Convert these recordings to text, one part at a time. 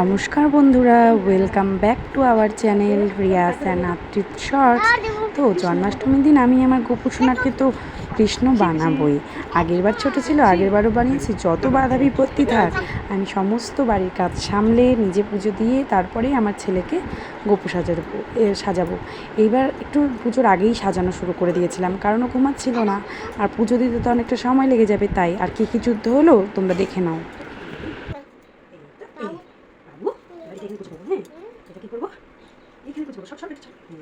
নমস্কার বন্ধুরা welcome back to our channel Riyas and Afrid shorts তো জন্মাষ্টমীর দিন আমি আমার গোপুসোনাকে তো কৃষ্ণ বানাবই। আগেরবার ছোট ছিল আগেরবারও বানিয়েছি, যত বাধা বিপত্তি থাক, আমি সমস্ত বাড়ির কাজ সামলে, নিজে পুজো দিয়ে তারপরেই আমার ছেলেকে গোপু সাজাবো সাজাবো। এইবার একটু পুজোর আগেই সাজানো শুরু করে দিয়েছিলাম, কারণ ও ঘুমাচ্ছিল না। আর পুজো দিতে তো অনেকটা সময় লেগে যাবে, তাই আর কী কী যুদ্ধ হলো, তোমরা দেখে নাও।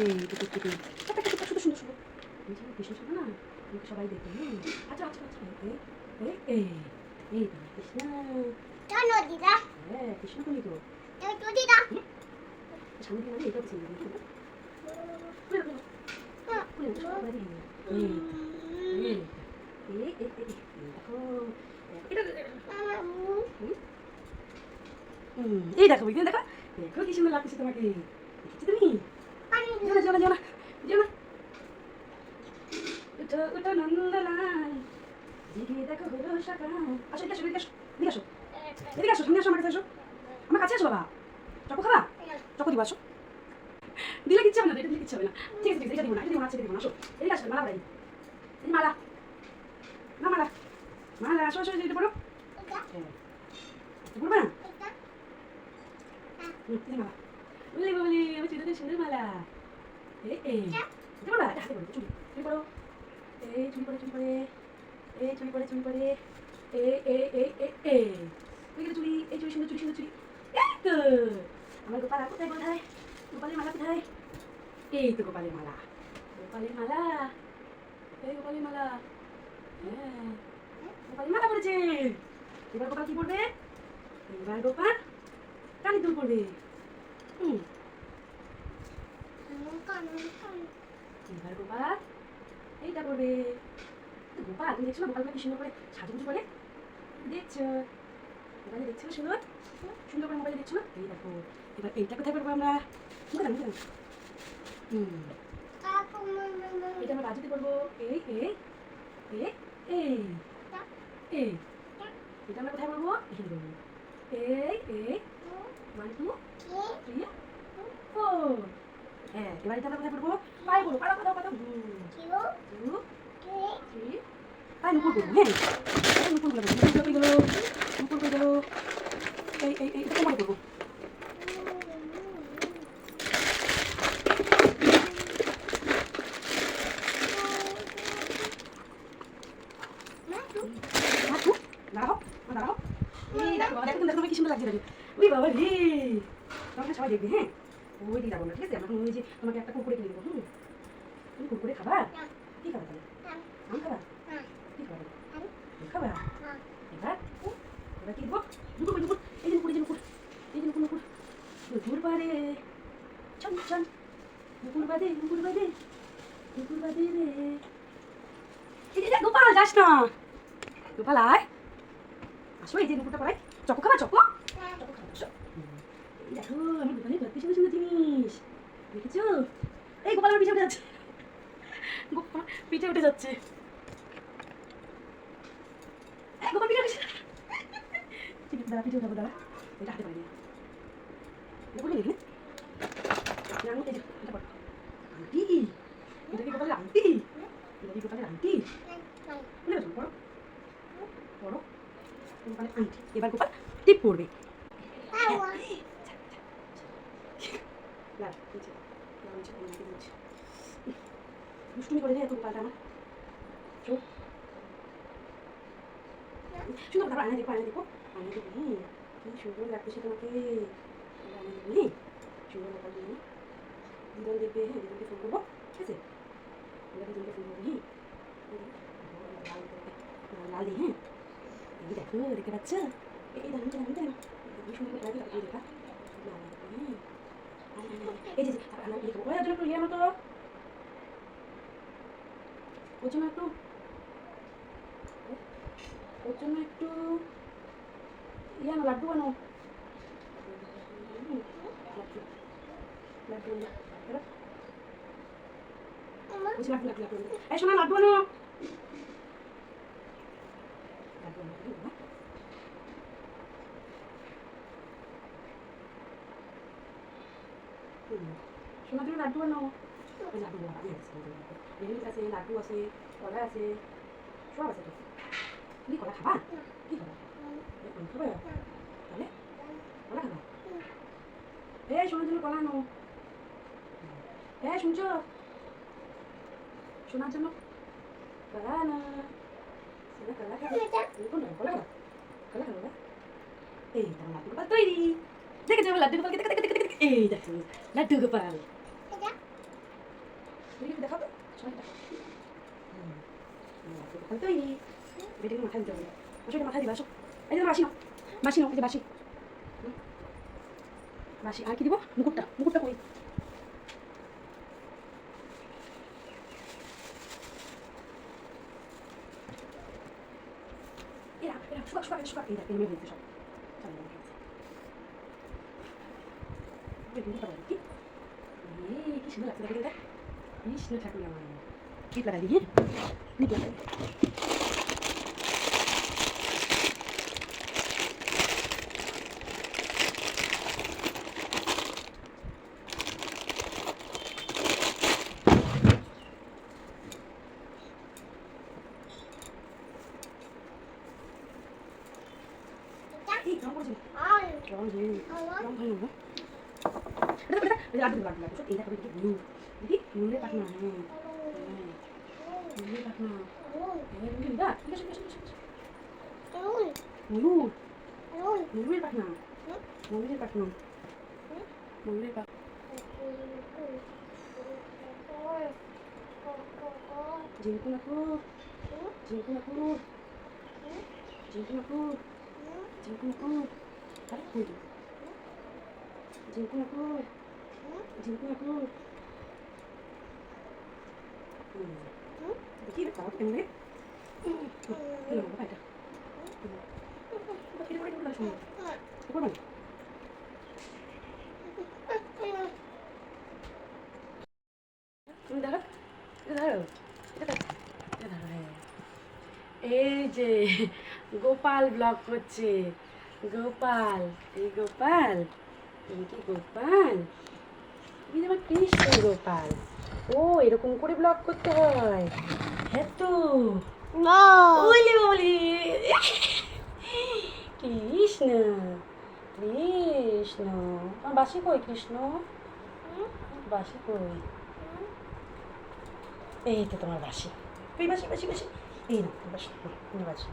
এই তো সেফটি ছোট ছোট ছোট সুন্দর সুন্দর আমি যেন কৃষ্ণ ছিল না আমাকে সবাই দেখবে হ্যাঁ আচ্ছা আচ্ছা আচ্ছা এই এই এই এই কৃষ্ণ হ্যাঁ কৃষ্ণ মানে দেখো এটা হুম, এই দেখো দেখো দেখো কি সুন্দর লাগছে তোমাকে দেখেছি তুমি যেও না যেও না যেও না উঠো উঠো নন্দলাল জেগে দেখো হলো সকাল আসো এদিকে আসো এদিকে আসো এদিকে আসো এদিকে আসো সামনে আসো আমার কাছে আসো আমার কাছে আসো বাবা চকো খাবা চকো দিব আসো দিলে কিচ্ছু হবে না এটা দিলে কিচ্ছু হবে না ঠিক আছে ঠিক আছে এটা দিব না এটা না আসো এদিকে আসো মালা বাড়াই মালা না মালা মালা আসো আসো এটা পড়ো হ্যাঁ পড়বে না মালা এই এই এই এই তো গোপাল কোথায় মালা কোথায়? এই তো মালা। মালা মালা। হ্যাঁ মালা পড়েছে। এবার গোপাল কি পড়বে? এবার গোপাল কানে দুল হুম। এবার গোপাল? এইটা তো গোপাল তুমি দেখছ না গোপাল কি সুন্দর করে সাজুগুজু করে? দেখছ? মোবাইলে দেখছ না সুন্দর? সুন্দর করে মোবাইলে দেখছ না? এই দেখো। এবার এইটা কোথায় করব আমরা? মুখে দাও মুখে হুম। এটা আমরা বাজুতে করব। এই এই এই এই। এই। এটা আমরা কোথায় করব এখানে করব এই এই। ওয়ান টু থ্রি ফোর হ্যাঁ এবার আমরা কোথায় করব পায়ে করব পাড়া পাড়া পাড়া টু থ্রি পায়ে নুপুর করব হ্যাঁ নুপুরগুলো করব নুপুর করে গেলো নুপুর করে গেলো এই এই এই কোমরে এই দেখো কি সুন্দর লাগছে দেখো ওই বাবা রে তোমাকে সবাই দেখবে হ্যাঁ ওই দিকে যাব না ঠিক আছে আমরা ওই যে তোমাকে একটা কুকুরে কিনে দেবো হুম? তুমি কুকুরে খাবা? কি খাবা তাহলে? আম খাবা? কি খাবা খাবা? এবার এবার কি দেবো? নুপুর নুপুর এই যে নুপুর এই যে নুপুর এই যে নুপুর নুপুর নুপুর বাদে চন চন। নুপুর বাদে নুপুর বাদে নুপুর বাদে রে। এই যে, এই যে, গোপাল যাস না। গোপাল আয়। আসো এই যে নুপুরটা পড়াই চকো খাবা চকো খাবা আসো এই দেখো আমি দোকানে ভর্তি সুন্দর সুন্দর জিনিস। দেখেছ? এই গোপাল আমার পিঠে উঠে যাচ্ছে। গোপাল পিঠে উঠে যাচ্ছে। এই গোপাল পিঠে উঠে ঠিক আছে দাঁড়া পিঠে উঠাবো দাঁড়া। এটা হাতে পারি এটা বলে এটা এটা কি গোপালের এটা গোপালের গোপালের আন্টি এবার গোপাল টিপ পড়বে লাল, নিচে। লাল, নিচে, লাল, নিচে, নিচে। দুষ্টুমি করে দেয় এত গোপালটা আমার। সুন্দর তারপর আয়না দেখো আয়না দেখো আয়না দেখো হুম কি সুন্দর লাগতেছে তোমাকে আয়না দেখো হ্যাঁ সুন্দর গোপাল তুমি দিদন দেখবে হ্যাঁ দিদনকে ফোন করব ঠিক আছে এবার দিদনকে ফোন করব হ্যাঁ দেখো, লাল দিই হ্যাঁ এই দেখো দেখতে পাচ্ছ এই দাঁড়ান দাঁড়ান দাঁড়ান এই সুন্দর লাগি দেখা এই যে আমরা এই ওই জন্য একটু ইয়ে মতো ওর জন্য একটু ওর জন্য একটু ইয়ে আনো লাড্ডু আনো লাড্ডু লাড্ডু এই শোনা লাড্ডু। হুম। শোনা তুমি লাড্ডু আনো বাবা আছে, এই আছে কলা আছে সব আছে কলা খাবা কি খাবা কলা খাবা এই শোনার জন্য কলা আনো এই শুনছো শোনার জন্য কলা আনো কলা কলা কলা খাবা না? এই তোমার লাড্ডু গোপাল তৈরি দেখে যাবে লাড্ডু গোপালকে দেখো দেখো দেখো এই তুমি হুম, লাড্ডু গোপাল তৈরি বেটিকে দিতে হবে আসো এটা মাথায় দিবা আসো এই যে বাসি বাসি নাও এই বাসি। বাসি আর কি দিব মুকুটটা মুকুটটা কই এরা এরা শুকা শুকা শুকা এই দেখ এমনি হয়েছে সব কি সুন্দর লাগছে দেখো দেখ কৃষ্ণ ঠাকুর আমার ক্লিপ লাগাই হ্যাঁ ক্লিপ লাগাই রং করেছি রং হয়ে রং হয়ে নেব এটা এটা এটা লাড্ডু লাড্ডু লাড্ডু এই দেখো দেখি ব্লু দেখি ব্লুরে পাখনা হ্যাঁ হ্যাঁ ব্লুরে পাখনা হ্যাঁ ব্লু দা ঠিক আছে এই যে গোপাল ব্লগ করছে গোপাল এই গোপাল গোপাল তুমি আমার কৃষ্ণ গোপাল ও এরকম করে ব্লগ করতে হয়। হ্যাঁ তো। বলি বলি কৃষ্ণ কৃষ্ণ। আমার বাসি কই কৃষ্ণ? বাসি কই? এই তো তোমার বাসি। বাসি বাসি বাসি। এই না বাসি বাসি।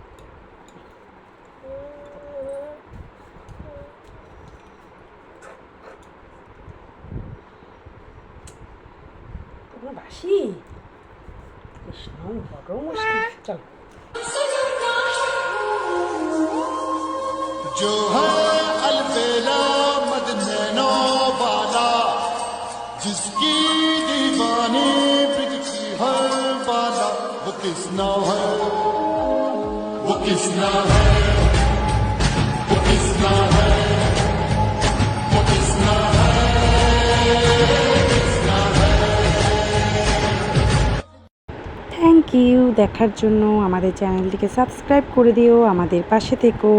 गौमूत्र चल। जो है अलबेला मदनैनो वाला जिसकी दीवानी बिजली हर वाला वो किसना है? वो किसना है? ইউ দেখার জন্য আমাদের চ্যানেলটিকে সাবস্ক্রাইব করে দিও আমাদের পাশে থেকো।